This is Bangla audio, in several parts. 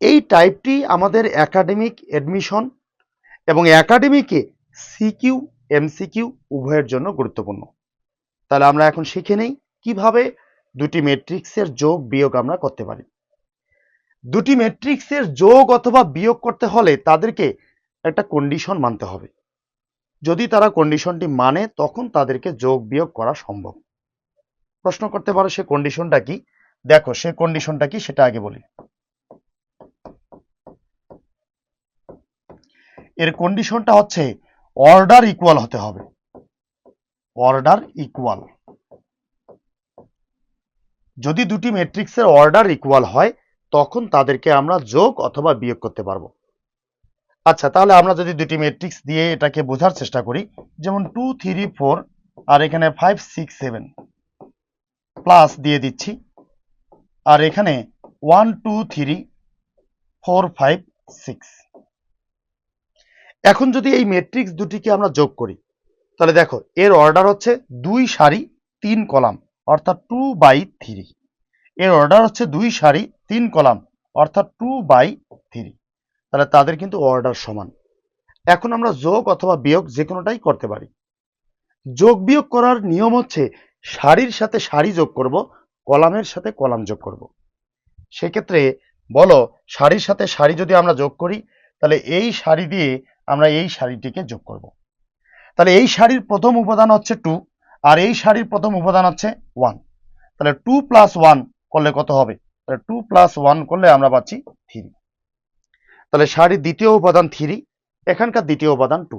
এই টাইপটি আমাদের একাডেমিক এডমিশন এবং একাডেমিকে সিকিউ এমসিকিউ উভয়ের জন্য গুরুত্বপূর্ণ। তাহলে আমরা এখন শিখে নেই কীভাবে দুটি ম্যাট্রিক্সের যোগ বিয়োগ আমরা করতে পারি। দুটি ম্যাট্রিক্সের যোগ অথবা বিয়োগ করতে হলে তাদেরকে একটা কন্ডিশন মানতে হবে। যদি তারা কন্ডিশনটি মানে তখন তাদেরকে যোগ বিয়োগ করা সম্ভব। প্রশ্ন করতে পারো সে কন্ডিশনটা কি? দেখো সে কন্ডিশনটা কি সেটা আগে বলি। এর কন্ডিশনটা হচ্ছে অর্ডার ইকুয়াল হতে হবে। অর্ডার ইকুয়াল যদি দুটি ম্যাট্রিক্সের অর্ডার ইকুয়াল হয়, তখন তাদেরকে আমরা যোগ অথবা বিয়োগ করতে পারব। আচ্ছা তাহলে আমরা যদি দুটি ম্যাট্রিক্স দিয়ে এটাকে বোঝার চেষ্টা করি, যেমন টু থ্রি ফোর আর এখানে ফাইভ সিক্স সেভেন প্লাস দিয়ে দিচ্ছি। আর এখানে one two three four five six এখন যদি এই ম্যাট্রিক্স দুটিকে আমরা যোগ করি, তাহলে দেখো, এর অর্ডার হচ্ছে দুই সারি তিন কলাম, অর্থাৎ টু বাই থ্রি এর অর্ডার হচ্ছে দুই সারি তিন কলাম, অর্থাৎ টু বাই থ্রি তাহলে তাদের কিন্তু অর্ডার সমান। এখন আমরা যোগ অথবা বিয়োগ যে কোনোটাই করতে পারি। যোগ বিয়োগ করার নিয়ম হচ্ছে সারির সাথে সারি যোগ করব, কলামের সাথে কলাম যোগ করব। সেক্ষেত্রে বলো, সারির সাথে সারি যদি আমরা যোগ করি, তাহলে এই সারি দিয়ে আমরা এই সারিটিকে যোগ করব। তাহলে এই সারির প্রথম উপাদান হচ্ছে টু আর এই সারির প্রথম উপাদান হচ্ছে ওয়ান তাহলে টু প্লাস ওয়ান করলে কত হবে? তাহলে টু প্লাস ওয়ান করলে আমরা পাচ্ছি থ্রি তাহলে সারির দ্বিতীয় উপাদান থ্রি এখানকার দ্বিতীয় উপাদান টু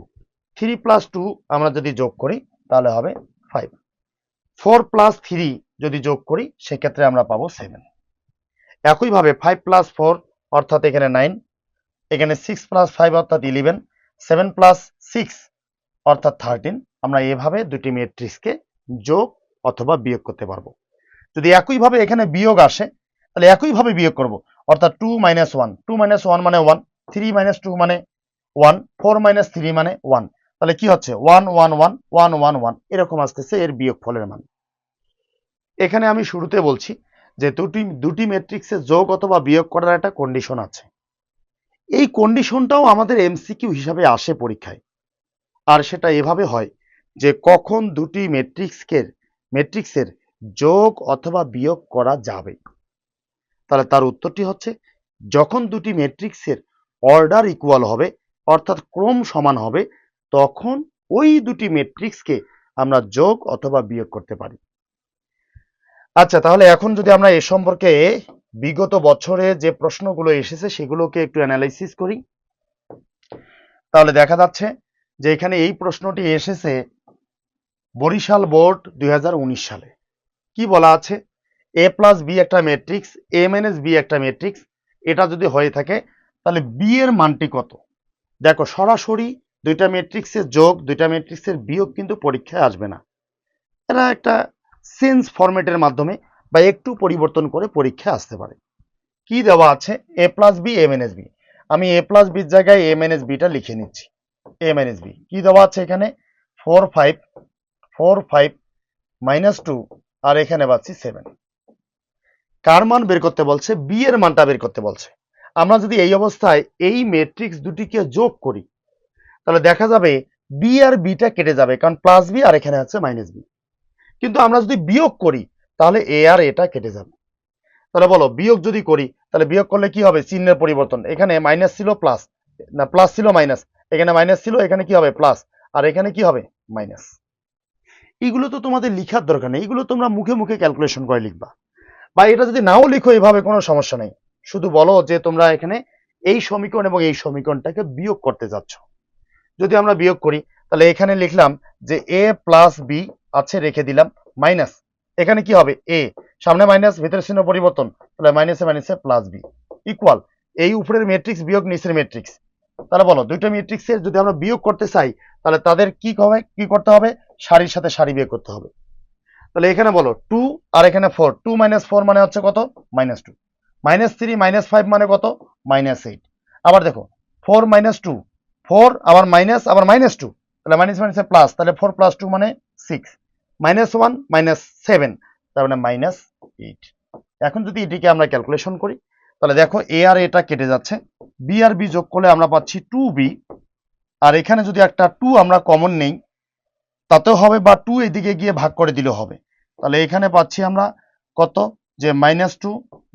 থ্রি প্লাস টু আমরা যদি যোগ করি, তাহলে হবে ফাইভ ফোর প্লাস থ্রি যদি যোগ করি, সেক্ষেত্রে আমরা পাবো সেভেন একইভাবে ফাইভ প্লাস ফোর অর্থাৎ এখানে নাইন এখানে সিক্স প্লাস ফাইভ অর্থাৎ ইলেভেন সেভেন প্লাস সিক্স অর্থাৎ থার্টিন আমরা এভাবে দুটি ম্যাট্রিক্সকে যোগ অথবা বিয়োগ করতে পারব। যদি একইভাবে এখানে বিয়োগ আসে, তাহলে একইভাবে বিয়োগ করব। অর্থাৎ two minus one two minus one মানে ওয়ান থ্রি মাইনাস টু মানে ওয়ান ফোর মাইনাস থ্রি মানে ওয়ান তাহলে কি হচ্ছে? One one one one one one এরকম আসতেছে, এর বিয়োগ ফলের মান। এখানে আমি শুরুতে বলছি যে দুটি দুটি ম্যাট্রিক্সে যোগ অথবা বিয়োগ করার একটা কন্ডিশন আছে। এই কন্ডিশনটাও আমাদের এমসিকিউ হিসাবে আসে পরীক্ষায়। আর সেটা এভাবে হয় যে কখন দুটি ম্যাট্রিক্সকে ম্যাট্রিক্সের যোগ অথবা বিয়োগ করা যাবে। তাহলে তার উত্তরটি হচ্ছে, যখন দুটি ম্যাট্রিক্সের অর্ডার ইকুয়াল হবে, অর্থাৎ ক্রম সমান হবে, তখন ওই দুটি ম্যাট্রিক্সকে আমরা যোগ অথবা বিয়োগ করতে পারি। আচ্ছা তাহলে এখন যদি আমরা এ সম্পর্কে বিগত বছরে যে প্রশ্নগুলো এসেছে সেগুলোকে একটু অ্যানালাইসিস করি। তাহলে দেখা যাচ্ছে যে এখানে এই প্রশ্নটি এসেছে বরিশাল বোর্ড দুই হাজার উনিশ সালে। কি বলা আছে? এ প্লাস বি একটা ম্যাট্রিক্স এ মাইনাস বি একটা ম্যাট্রিক্স এটা যদি হয়ে থাকে, তাহলে বি এর মানটি কত? দেখো, সরাসরি দুইটা ম্যাট্রিক্সের যোগ, দুইটা ম্যাট্রিক্সের বিয়োগ কিন্তু পরীক্ষায় আসবে না। এরা একটা সেন্স ফরম্যাটের মাধ্যমে বা একটু পরিবর্তন করে পরীক্ষায় আসতে পারে। কি দেওয়া আছে? A plus B M N S B আমি এ প্লাস বির জায়গায় এম এন এস বিটা লিখে নিচ্ছি। এম এন এস বি কি দেওয়া আছে এখানে? Four five four five minus two আর এখানে পাচ্ছি সেভেন কার মান বের করতে বলছে? বি এর মানটা বের করতে বলছে। আমরা যদি এই অবস্থায় এই ম্যাট্রিক্স দুটিকে যোগ করি, তাহলে দেখা যাবে বি আর বিটা কেটে যাবে, কারণ প্লাস বি আর এখানে আছে মাইনাস বি কিন্তু আমরা যদি বিয়োগ করি তাহলে এ আর এটা কেটে যাবে। তাহলে বলো, বিয়োগ যদি করি, তাহলে বিয়োগ করলে কি হবে? চিহ্নের পরিবর্তন। এখানে মাইনাস ছিল প্লাস না প্লাস ছিল মাইনাস এখানে মাইনাস ছিল, এখানে কি হবে? প্লাস আর এখানে কি হবে? মাইনাস এগুলো তো তোমাদের লিখার দরকার নেই। এগুলো তোমরা মুখে মুখে ক্যালকুলেশন করে লিখবা। বা এটা যদি নাও লিখো, এভাবে কোনো সমস্যা নেই। শুধু বলো যে তোমরা এখানে এই সমীকরণ এবং এই সমীকরণটাকে বিয়োগ করতে যাচ্ছ। যদি আমরা বিয়োগ করি, তাহলে এখানে লিখলাম যে এ প্লাস বি আছে, রেখে দিলাম মাইনাস এখানে কি হবে? এ সামনে মাইনাস ভিতরে চিহ্ন পরিবর্তন, তাহলে মাইনাসে মাইনাসে প্লাস বি ইকুয়াল এই উপরের ম্যাট্রিক্স বিয়োগ নিচের ম্যাট্রিক্স তাহলে বলো, দুইটা ম্যাট্রিক্সের যদি আমরা বিয়োগ করতে চাই, তাহলে তাদের কি হবে? কি করতে হবে? সারির সাথে সারি বিয়োগ করতে হবে। তাহলে এখানে বলো টু আর এখানে ফোর টু মাইনাস ফোর মানে হচ্ছে কত? Minus two minus three minus five মানে কত? মাইনাস এইট আবার দেখো ফোর মাইনাস টু ফোর আবার মাইনাস আবার মাইনাস টু তাহলে মাইনাস মাইনাসে প্লাস তাহলে ফোর প্লাস টু মানে six minus one minus seven তার মানে মাইনাস এইট এখন যদি এটিকে আমরা ক্যালকুলেশন করি, তাহলে দেখো এ আর এটা কেটে যাচ্ছে। বি আর বি যোগ করলে আমরা পাচ্ছি টু বি আর এখানে যদি একটা টু আমরা কমন নেই, তাতেও হবে বা টু এদিকে গিয়ে ভাগ করে দিলেও হবে। তাহলে এখানে পাচ্ছি আমরা কত? যে মাইনাস টু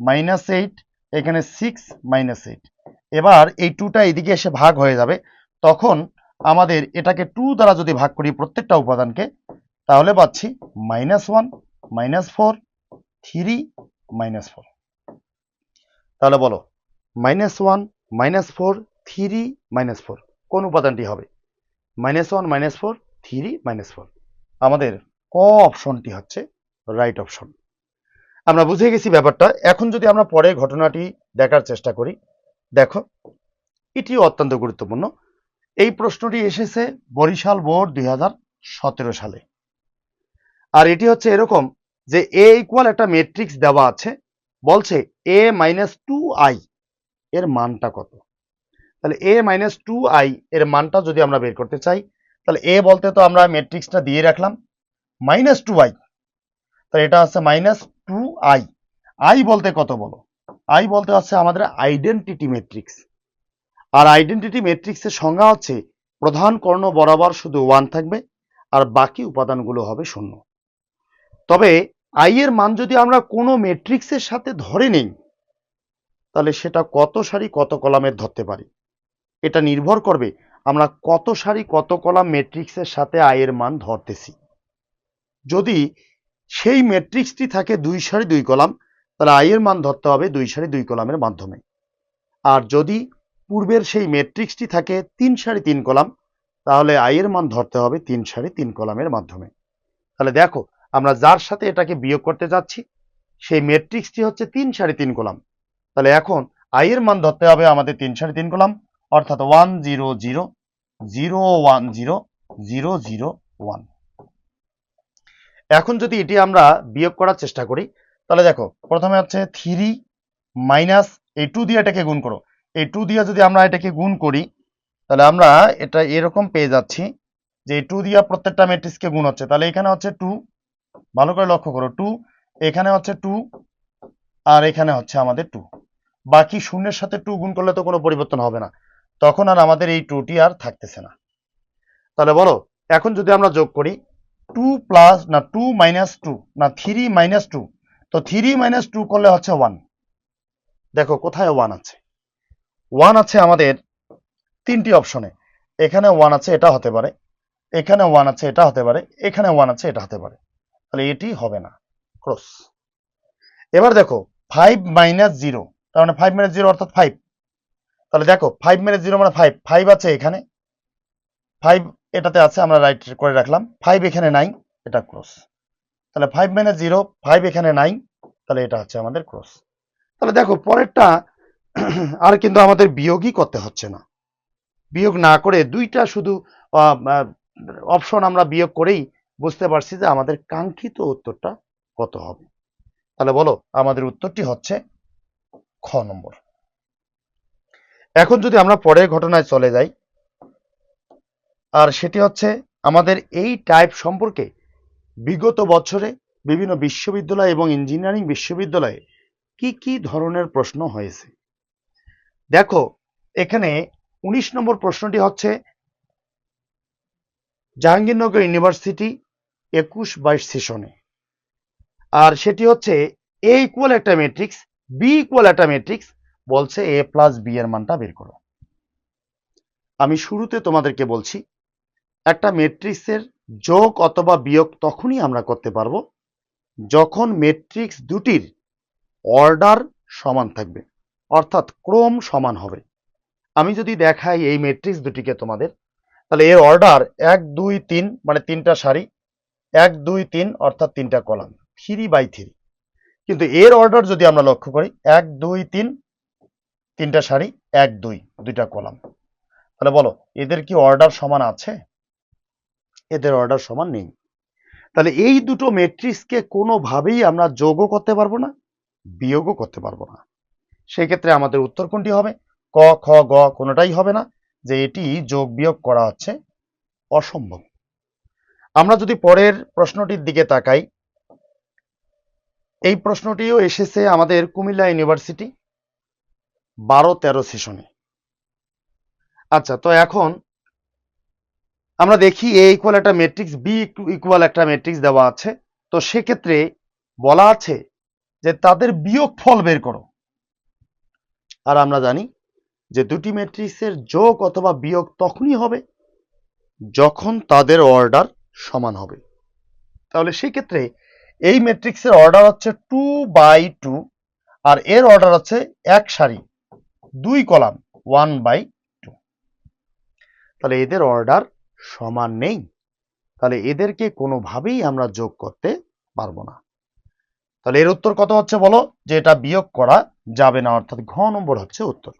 মাইনাস এইট এখানে সিক্স মাইনাস এইট এবার এই টুটা এদিকে এসে ভাগ হয়ে যাবে। তখন আমাদের এটাকে টু দ্বারা যদি ভাগ করি প্রত্যেকটা উপাদানকে তাহলে পাচ্ছি minus one minus four three minus four তাহলে বলো minus one minus four three minus four কোন উপাদানটি হবে? Minus one minus four three minus four আমাদের ক অপশনটি হচ্ছে রাইট অপশন আমরা বুঝে গেছি ব্যাপারটা, এখন যদি আমরা পরে ঘটনাটি দেখার চেষ্টা করি, দেখো, এটিও অত্যন্ত গুরুত্বপূর্ণ। এই প্রশ্নটি এসেছে বরিশাল বোর্ড দুই হাজার সতেরো সালে। আর এটি হচ্ছে এরকম যে এ ইকুয়াল একটা ম্যাট্রিক্স দেওয়া আছে, বলছে এ মাইনাস টু আই এর মানটা কত? তাহলে এ মাইনাস টু আই এর মানটা যদি আমরা বের করতে চাই, তাহলে এ বলতে তো আমরা ম্যাট্রিক্সটা দিয়ে রাখলাম মাইনাস টু আই তাহলে এটা হচ্ছে মাইনাস টু আই আই বলতে কত বলো? আই বলতে হচ্ছে আমাদের আইডেন্টিটি ম্যাট্রিক্স আর আইডেন্টিটি ম্যাট্রিক্সের সংজ্ঞা হচ্ছে প্রধান কর্ণ বরাবর শুধু ওয়ান থাকবে, আর বাকি উপাদানগুলো হবে শূন্য। তবে আই এর মান যদি আমরা কোনো ম্যাট্রিক্সের সাথে ধরে নেই, তাহলে সেটা কত সারি কত কলামের ধরতে পারি? এটা নির্ভর করবে আমরা কত সারি কত কলাম ম্যাট্রিক্সের সাথে আয়ের মান ধরতেছি। যদি সেই ম্যাট্রিক্সটি থাকে দুই সারি দুই কলাম, তাহলে আয়ের মান ধরতে হবে দুই সারি দুই কলামের মাধ্যমে। আর যদি পূর্বের সেই ম্যাট্রিক্সটি থাকে তিন সারি তিন কলাম, তাহলে আয়ের মান ধরতে হবে তিন সারি তিন কলামের মাধ্যমে। তাহলে দেখো আমরা যার সাথে এটাকে বিয়োগ করতে যাচ্ছি, সেই ম্যাট্রিক্সটি হচ্ছে তিন সাড়ে তিন কলাম। তাহলে এখন আয়ের মান ধরতে হবে আমাদের তিন সাড়ে তিন কলাম, অর্থাৎ one zero zero zero one zero zero zero one এখন যদি এটি আমরা বিয়োগ করার চেষ্টা করি, তাহলে দেখো, প্রথমে হচ্ছে থ্রি মাইনাস এই টু দিয়ে এটাকে গুণ করো। এই টু দিয়ে যদি আমরা এটাকে গুণ করি, তাহলে আমরা এটা এরকম পেয়ে যাচ্ছি যে টু দিয়ে প্রত্যেকটা ম্যাট্রিক্সকে গুণ হচ্ছে। তাহলে এখানে হচ্ছে টু ভালো করে লক্ষ্য করো টু এখানে হচ্ছে টু আর এখানে হচ্ছে আমাদের টু বাকি শূন্যের সাথে টু গুণ করলে তো কোনো পরিবর্তন হবে না। তখন আর আমাদের এই টুটি আর থাকতেছে না। তাহলে বলো, এখন যদি আমরা যোগ করি টু প্লাস না টু মাইনাস টু না থ্রি মাইনাস টু তো থ্রি মাইনাস টু করলে হচ্ছে ওয়ান দেখো কোথায় ওয়ান আছে? ওয়ান আছে আমাদের তিনটি অপশনে এখানে ওয়ান আছে, এটা হতে পারে। এখানে ওয়ান আছে, এটা হতে পারে। এখানে ওয়ান আছে, এটা হতে পারে। তাহলে এটি হবে না। ক্রস। এবার দেখো ফাইভ মাইনাস জিরো তার মানে ফাইভ মাইনাস জিরো অর্থাৎ ফাইভ তাহলে দেখো ফাইভ মাইনাস জিরো মানে ফাইভ ফাইভ আছে এখানে। ফাইভ এটাতে আছে, আমরা রাইট করে রাখলাম। ফাইভ এখানে নাই এটা ক্রস। তাহলে ফাইভ মাইনাস জিরো ফাইভ এখানে নাই তাহলে এটা হচ্ছে আমাদের ক্রস। তাহলে দেখো, পরেরটা আর কিন্তু আমাদের বিয়োগই করতে হচ্ছে না। বিয়োগ না করে দুইটা শুধু অপশন আমরা বিয়োগ করেই বুঝতে পারছি যে আমাদের কাঙ্ক্ষিত উত্তরটা কত হবে। তাহলে বলো, আমাদের উত্তরটি হচ্ছে খ নম্বর। এখন যদি আমরা পরের ঘটনায় চলে যাই, আর সেটি হচ্ছে আমাদের এই টাইপ সম্পর্কে বিগত বছরে বিভিন্ন বিশ্ববিদ্যালয় এবং ইঞ্জিনিয়ারিং বিশ্ববিদ্যালয়ে কি কি ধরনের প্রশ্ন হয়েছে। দেখো, এখানে উনিশ নম্বর প্রশ্নটি হচ্ছে, জাহাঙ্গীরনগর ইউনিভার্সিটি একুশ বাইশ সেশনে। আর সেটি হচ্ছে এ ইকুয়াল একটা ম্যাট্রিক্স বি ইকুয়াল একটা ম্যাট্রিক্স বলছে এ প্লাস বি এর মানটা বের করো। আমি শুরুতে তোমাদেরকে বলছি, একটা ম্যাট্রিক্সের যোগ অথবা বিয়োগ তখনই আমরা করতে পারব যখন ম্যাট্রিক্স দুটির অর্ডার সমান থাকবে, অর্থাৎ ক্রম সমান হবে। আমি যদি দেখাই এই ম্যাট্রিক্স দুটিকে তোমাদের, তাহলে এর অর্ডার এক, দুই, তিন মানে তিনটা সারি এক, দুই, তিন, অর্থাৎ তিনটা কলাম। Three by three. কিন্তু এর অর্ডার যদি আমরা লক্ষ্য করি, এক, দুই, তিন, তিনটা সারি, এক, দুই, দুইটা কলাম। তাহলে বলো, এদের কি অর্ডার সমান আছে? এদের অর্ডার সমান নেই। তাহলে এই দুটো মেট্রিক্সকে কোনোভাবেই আমরা যোগও করতে পারব না, বিয়োগও করতে পারব না। সেই ক্ষেত্রে আমাদের উত্তর কোনটি হবে? ক, খ, গ, কোনোটাই হবে না, যে এটি যোগ বিয়োগ করা হচ্ছে অসম্ভব। আমরা যদি পরের প্রশ্নটির দিকে তাকাই, এই প্রশ্নটিও এসেছে আমাদের কুমিল্লা ইউনিভার্সিটি বারো তেরো সেশনে। আচ্ছা তো এখন আমরা দেখি এ ইকুয়াল একটা ম্যাট্রিক্স বি ইকুয়াল একটা ম্যাট্রিক্স দেওয়া আছে। তো সেক্ষেত্রে বলা আছে যে তাদের বিয়োগ ফল বের করো। আর আমরা জানি যে দুটি ম্যাট্রিক্সের যোগ অথবা বিয়োগ তখনই হবে যখন তাদের অর্ডার সমান হবে। তাহলে সেক্ষেত্রে এই ম্যাট্রিক্সের অর্ডার হচ্ছে টু বাই টু আর এর অর্ডার হচ্ছে এক সারি, দুই কলাম ওয়ান বাই টু তাহলে এদের অর্ডার সমান নেই। তাহলে এদেরকে কোনোভাবেই আমরা যোগ করতে পারব না। তাহলে এর উত্তর কত হচ্ছে বলো? যে এটা বিয়োগ করা যাবে না, অর্থাৎ ঘ নম্বর হচ্ছে উত্তর।